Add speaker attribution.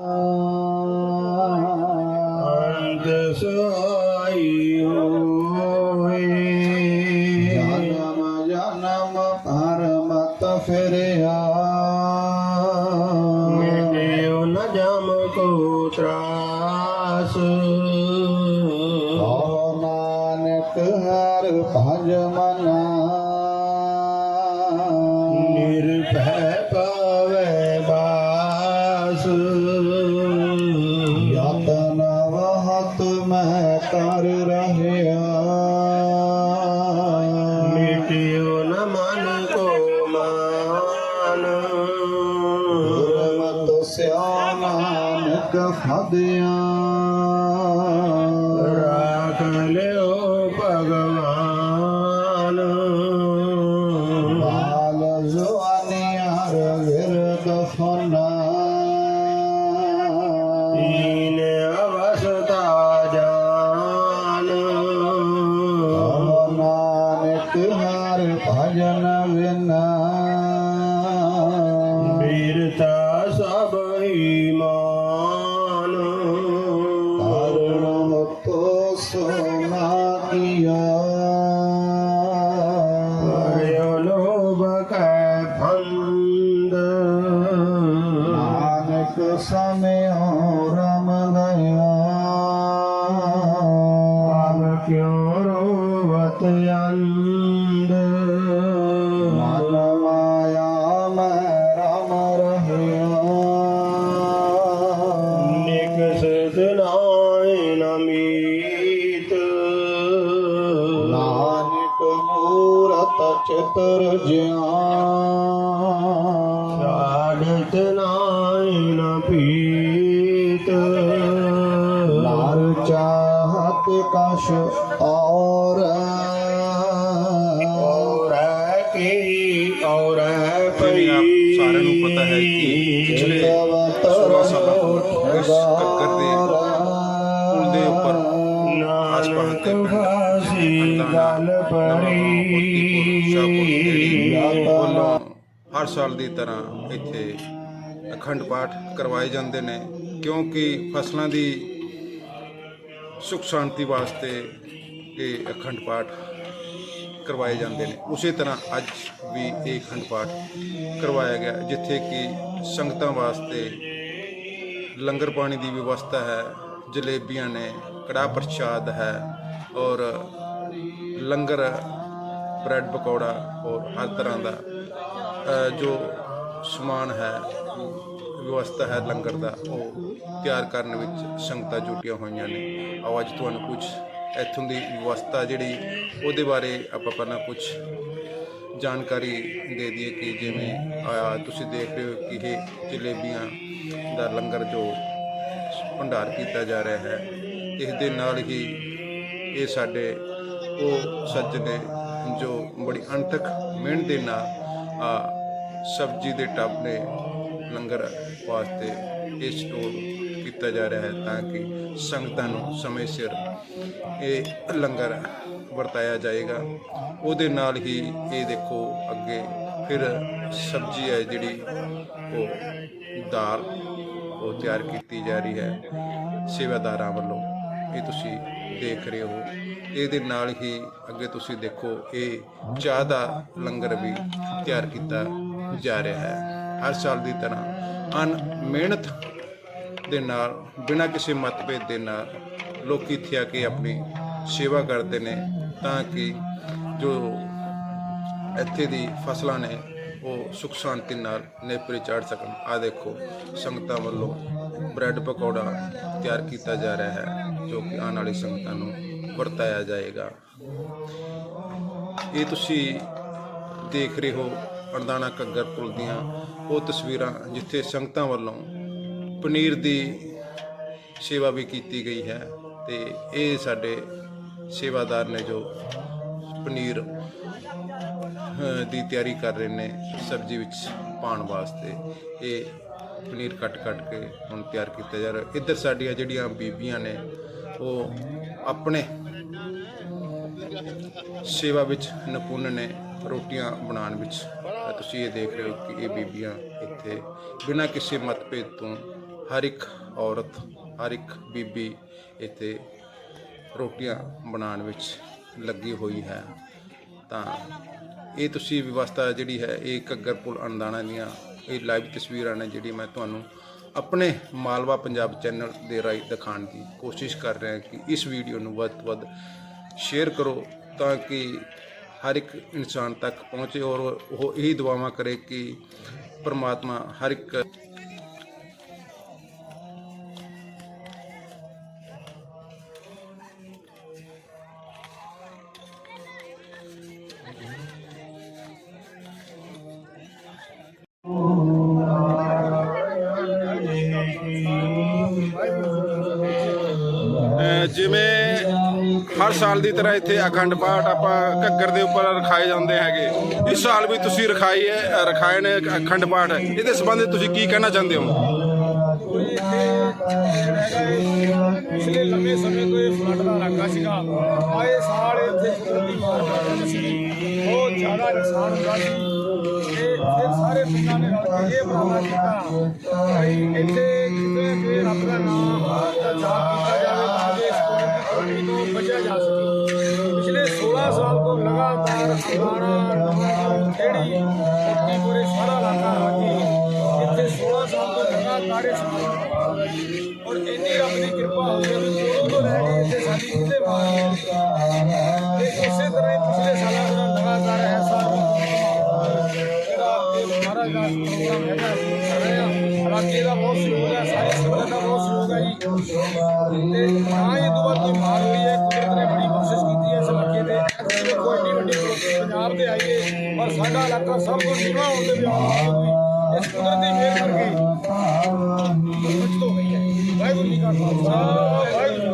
Speaker 1: ਅੰਤ ਸਹਾਈ ਹੋਏ।
Speaker 2: ਜਨਮ ਜਨਮ ਪਰਮਤ ਫਿਰਿਆ
Speaker 1: ਮਿਟਿਓ ਨ ਜਮ ਕੋ ਤਰਾਸ।
Speaker 2: ਓ ਨਾਨਕ ਹਰ ਭਜ ਮਨਾ।
Speaker 1: ਨਿਰਭੈ
Speaker 2: ਫਦਿਆ
Speaker 1: ਰਾਖ ਲਿਓ ਭਗਵਾਨ।
Speaker 2: ਬਾਲ ਜਵਾਨੀਆਂ ਵਿਰਦ ਫਨਾ
Speaker 1: ਤੀਨ ਅਵਸਥਾ ਜਾਨ।
Speaker 2: ਨਾਨਕ ਹਰ ਭਜਨ ਬਿਨਾ। ਸੋਨਾ ਕੀਆ
Speaker 1: ਹਰਿਓ ਲੋਭ ਕੈ ਫੰਦ।
Speaker 2: ਨਾਨਕ ਸਮਿਓ ਰਮ ਲਿਆ
Speaker 1: ਕਿਉ ਰੋਵਤ ਅੰਧ
Speaker 2: ਚਿਤਰ ਜਿਆ
Speaker 1: ਸਾਡਤ ਨਾਇ ਨ ਪੀਤ
Speaker 2: ਨਾਰ ਚਾਹਤ ਕਸ਼ ਔਰ
Speaker 1: ਔਰੈ ਕੀ ਔਰੈ ਪਈ
Speaker 3: ਜਿਵੇਂ ਆਪ ਸਾਰਿਆਂ ਨੂੰ ਪਤਾ ਹੈ ਕਿ ਪਿਛਲੇ 16 ਸਾਲਾਂ ਤੋਂ ਇਸ ਘੱਗਰ ਦੇ ਪੁਲ ਦੇ ਉੱਪਰ ਆਸ-ਪਾਸ
Speaker 1: ਨਾਨਕ
Speaker 3: ਦੇ ਪਿੰਡ
Speaker 1: ਵਾਸੀ ਗੱਲ ਪਰੀ
Speaker 3: ਹਰ ਸਾਲ ਦੀ ਤਰ੍ਹਾਂ ਇੱਥੇ ਅਖੰਡ ਪਾਠ ਕਰਵਾਏ ਜਾਂਦੇ ਨੇ, ਕਿਉਂਕਿ ਫਸਲਾਂ ਦੀ ਸੁਖ ਸ਼ਾਂਤੀ ਵਾਸਤੇ ਇਹ ਅਖੰਡ ਪਾਠ ਕਰਵਾਏ ਜਾਂਦੇ ਨੇ। ਉਸੇ ਤਰ੍ਹਾਂ ਅੱਜ ਵੀ ਇਹ ਅਖੰਡ ਪਾਠ ਕਰਵਾਇਆ ਗਿਆ, ਜਿੱਥੇ ਕਿ ਸੰਗਤਾਂ ਵਾਸਤੇ ਲੰਗਰ ਪਾਣੀ ਦੀ ਵਿਵਸਥਾ ਹੈ, ਜਲੇਬੀਆਂ ਨੇ, ਕੜਾਹ ਪ੍ਰਸ਼ਾਦ ਹੈ ਔਰ ਲੰਗਰ, ਬ੍ਰੈਡ, ਪਕੌੜਾ ਔਰ ਹਰ ਤਰ੍ਹਾਂ ਦਾ ਜੋ ਸਮਾਨ ਹੈ, ਵਿਵਸਥਾ ਹੈ ਲੰਗਰ ਦਾ, ਉਹ ਤਿਆਰ ਕਰਨ ਵਿੱਚ ਸੰਗਤਾਂ ਜੁਟੀਆਂ ਹੋਈਆਂ ਨੇ। ਆਓ ਅੱਜ ਤੁਹਾਨੂੰ ਕੁਝ ਇੱਥੋਂ ਦੀ ਵਿਵਸਥਾ ਜਿਹੜੀ, ਉਹਦੇ ਬਾਰੇ ਆਪਾਂ ਪਹਿਲਾਂ ਕੁਝ ਜਾਣਕਾਰੀ ਦੇ ਦਈਏ ਕਿ ਜਿਵੇਂ ਤੁਸੀਂ ਦੇਖ ਰਹੇ ਹੋ ਕਿ ਇਹ ਜਲੇਬੀਆਂ ਦਾ ਲੰਗਰ ਜੋ ਭੰਡਾਰ ਕੀਤਾ ਜਾ ਰਿਹਾ ਹੈ, ਇਸ ਦੇ ਨਾਲ ਹੀ ਇਹ ਸਾਡੇ, ਉਹ ਸੱਜਣ ਨੇ ਜੋ ਬੜੀ ਅਣਥਕ ਮਿਹਨਤ ਦੇ ਨਾਲ ਸਬਜ਼ੀ ਦੇ ਟੱਬ ਨੇ ਲੰਗਰ ਵਾਸਤੇ ਇਹ ਸਟੋਰ ਕੀਤਾ ਜਾ ਰਿਹਾ ਹੈ ਤਾਂ ਕਿ ਸੰਗਤਾਂ ਨੂੰ ਸਮੇਂ ਸਿਰ ਇਹ ਲੰਗਰ ਵਰਤਾਇਆ ਜਾਏਗਾ। ਉਹਦੇ ਨਾਲ ਹੀ ਇਹ ਦੇਖੋ ਅੱਗੇ ਫਿਰ ਸਬਜ਼ੀ ਹੈ ਜਿਹੜੀ ਉਹ ਦਾਲ ਉਹ ਤਿਆਰ ਕੀਤੀ ਜਾ ਰਹੀ ਹੈ ਸੇਵਾਦਾਰਾਂ ਵੱਲੋਂ। ਇਹ ਤੁਸੀਂ ਦੇਖ ਰਹੇ ਹੋ। ਇਹਦੇ ਨਾਲ ਹੀ ਅੱਗੇ ਤੁਸੀਂ ਦੇਖੋ ਇਹ ਚਾਹ ਦਾ ਲੰਗਰ ਵੀ ਤਿਆਰ ਕੀਤਾ ਜਾ ਰਿਹਾ ਹੈ ਹਰ ਸਾਲ ਦੀ ਤਰ੍ਹਾਂ। ਅਨ ਮਿਹਨਤ ਦੇ ਨਾਲ, ਬਿਨਾਂ ਕਿਸੇ ਮਤਭੇਦ ਦੇ ਨਾਲ ਲੋਕੀ ਇੱਥੇ ਆ ਕੇ ਆਪਣੀ ਸੇਵਾ ਕਰਦੇ ਨੇ ਤਾਂ ਕਿ ਜੋ ਇੱਥੇ ਦੀ ਫਸਲਾਂ ਨੇ, ਉਹ ਸੁਖ ਸ਼ਾਂਤੀ ਨਾਲ ਨੇਪਰੇ ਚਾੜ ਸਕਣ। ਆ ਦੇਖੋ, ਸੰਗਤਾਂ ਵੱਲੋਂ ਬ੍ਰੈਡ ਪਕੌੜਾ ਤਿਆਰ ਕੀਤਾ ਜਾ ਰਿਹਾ ਹੈ, ਜੋ ਕਿ ਆਉਣ ਵਾਲੀ ਸੰਗਤਾਂ ਨੂੰ ਵਰਤਾਇਆ ਜਾਏਗਾ। ਇਹ ਤੁਸੀਂ ਦੇਖ ਰਹੇ ਹੋ ਅਰਦਾਨਾ ਘੱਗਰ ਪੁਲ ਦੀਆਂ ਉਹ ਤਸਵੀਰਾਂ ਜਿੱਥੇ ਸੰਗਤਾਂ ਵੱਲੋਂ ਪਨੀਰ ਦੀ ਸੇਵਾ ਵੀ ਕੀਤੀ ਗਈ ਹੈ ਤੇ ਇਹ ਸਾਡੇ ਸੇਵਾਦਾਰ ਨੇ ਜੋ ਪਨੀਰ ਦੀ ਤਿਆਰੀ ਕਰ ਰਹੇ ਨੇ ਸਬਜ਼ੀ ਵਿੱਚ ਪਾਉਣ ਵਾਸਤੇ। ਇਹ ਪਨੀਰ ਕੱਟ ਕੱਟ ਕੇ ਹੁਣ ਤਿਆਰ ਕੀਤਾ ਜਾ ਰਿਹਾ। ਇੱਧਰ ਸਾਡੀਆਂ ਜਿਹੜੀਆਂ ਬੀਬੀਆਂ ਨੇ, ਉਹ ਆਪਣੇ ਸੇਵਾ ਵਿੱਚ ਨਿਪੁੰਨ ਨੇ ਰੋਟੀਆਂ ਬਣਾਉਣ ਵਿੱਚ। ਤੁਸੀਂ ਇਹ ਦੇਖ ਰਹੇ ਹੋ ਕਿ ਇਹ ਬੀਬੀਆਂ ਇੱਥੇ ਬਿਨਾਂ ਕਿਸੇ ਮਤਭੇਦ ਤੋਂ ਹਰ ਇੱਕ ਔਰਤ, ਹਰ ਇੱਕ ਬੀਬੀ ਇੱਥੇ ਰੋਟੀਆਂ ਬਣਾਉਣ ਵਿੱਚ ਲੱਗੀ ਹੋਈ ਹੈ। ਤਾਂ ਇਹ ਤੁਸੀਂ ਵਿਵਸਥਾ ਜਿਹੜੀ ਹੈ, ਇਹ ਘੱਗਰ ਪੁਲ ਅਣਦਾਣਾ ਦੀਆਂ ਇਹ ਲਾਈਵ ਤਸਵੀਰਾਂ ਨੇ ਜਿਹੜੀ ਮੈਂ ਤੁਹਾਨੂੰ ਆਪਣੇ ਮਾਲਵਾ ਪੰਜਾਬ ਚੈਨਲ ਦੇ ਰਾਹੀਂ ਦਿਖਾਉਣ ਦੀ ਕੋਸ਼ਿਸ਼ ਕਰ ਰਿਹਾ ਕਿ ਇਸ ਵੀਡੀਓ ਨੂੰ ਵੱਧ ਤੋਂ ਵੱਧ ਸ਼ੇਅਰ ਕਰੋ ਤਾਂ ਕਿ ਹਰ ਇੱਕ ਇਨਸਾਨ ਤੱਕ ਪਹੁੰਚੇ ਔਰ ਉਹ ਇਹੀ ਦੁਆਵਾਂ ਕਰੇ ਕਿ ਪਰਮਾਤਮਾ ਹਰ ਇੱਕ ਅਹ ਜਿਵੇਂ ਹਰ ਸਾਲ ਦੀ ਤਰ੍ਹਾਂ ਇੱਥੇ ਅਖੰਡ ਪਾਠ ਆਪਾਂ ਘੱਗਰ ਦੇ ਉੱਪਰ ਰਖਾਏ ਜਾਂਦੇ ਹੈਗੇ। ਇਸ ਸਾਲ ਵੀ ਤੁਸੀਂ ਰਖਾਈ ਹੈ ਰਖਾਏ ਨੇ ਅਖੰਡ ਪਾਠ। ਇਹਦੇ ਸੰਬੰਧ ਤੁਸੀਂ ਕੀ ਕਹਿਣਾ ਚਾਹੁੰਦੇ ਹੋ?
Speaker 4: ਪਿਛਲੇ ਲੰਮੇ ਸਮੇਂ ਤੋਂ ਇਹ ਫਲੱਡ ਦਾ ਇਲਾਕਾ ਸੀਗਾ ਆਏ ਸਾਲ ਇੱਥੇ ਕੁਦਰਤੀ ਮਾਰ ਬਹੁਤ ਜ਼ਿਆਦਾ ਨੁਕਸਾਨ ਹੁੰਦਾ ਸੀ ਤੇ ਸਾਰੇ ਪਿੰਡਾਂ ਨੇ ਰਲ ਕੇ ਇਹ ਉਪਰਾਲਾ ਕੀਤਾ। ਇੱਥੇ ਕਿਤੇ ਕਿ ਰੱਬ ਦਾ ਨਾਮ ਦਾ ਜਾਪ ਕੀਤਾ ਜਾਵੇ ਤਾਂ ਤੋਂ ਬਚਿਆ ਜਾ ਸਕੇ ਪਿਛਲੇ 16 ਸਾਲ ਤੋਂ ਲਗਾਤਾਰ ਹਰਿਆਣਾ ਖੇੜੀ ਪੂਰੇ ਸਾਰਾ ਇਲਾਕਾ ਆ ਇੱਥੇ 16 ਸਾਲ ਤੋਂ ਲਗਾਤਾਰ ਇਸ ਔਰ ਇੰਨੀ ਰੱਬ ਦੀ ਕਿਰਪਾ ਹੋ ਗਈ ਵੀ ਉਦੋਂ ਤੋਂ ਲੈ ਕੇ ਇੱਥੇ ਸਾਡੀ ਕਿਤੇ ਮਾਰ ਤੇ ਇਸੇ ਤਰ੍ਹਾਂ ਹੀ ਪਿਛਲੇ ਸਾਲਾਂ ਤੋਂ ਲਗਾਤਾਰ ਹੈ ਜਿਹੜਾ ਮਹਾਰਾਜ ਦਾ ਪ੍ਰੋਗਰਾਮ ਹੈਗਾ ਕਰ ਰਹੇ ਹਾਂ ਇਲਾਕੇ ਦਾ ਬਹੁਤ ਸਹਿਯੋਗ ਹੈ, ਸਾਰੀ ਸੰਗਤ ਦਾ ਬਹੁਤ ਸਹਿਯੋਗ ਹੈ ਜੀ। ਤੇ ਦੇਖੋ ਇੰਨੀ ਵੱਡੀ ਪੰਜਾਬ ਦੇ ਆਈਏ ਪਰ ਸਾਡਾ ਇਲਾਕਾ ਸਭ ਤੋਂ ਨੀਵਾਂ ਹੋਣ ਦੇ ਵੀ ਇਸ ਕੁਦਰਤੀ ਮਿਹਰ ਕਰਕੇ ਬਚਤ ਹੋ ਗਈ ਹੈ। ਵਾਹਿਗੁਰੂ ਜੀ ਕਾ ਖਾਲਸਾ ਵਾਹਿਗੁਰੂ।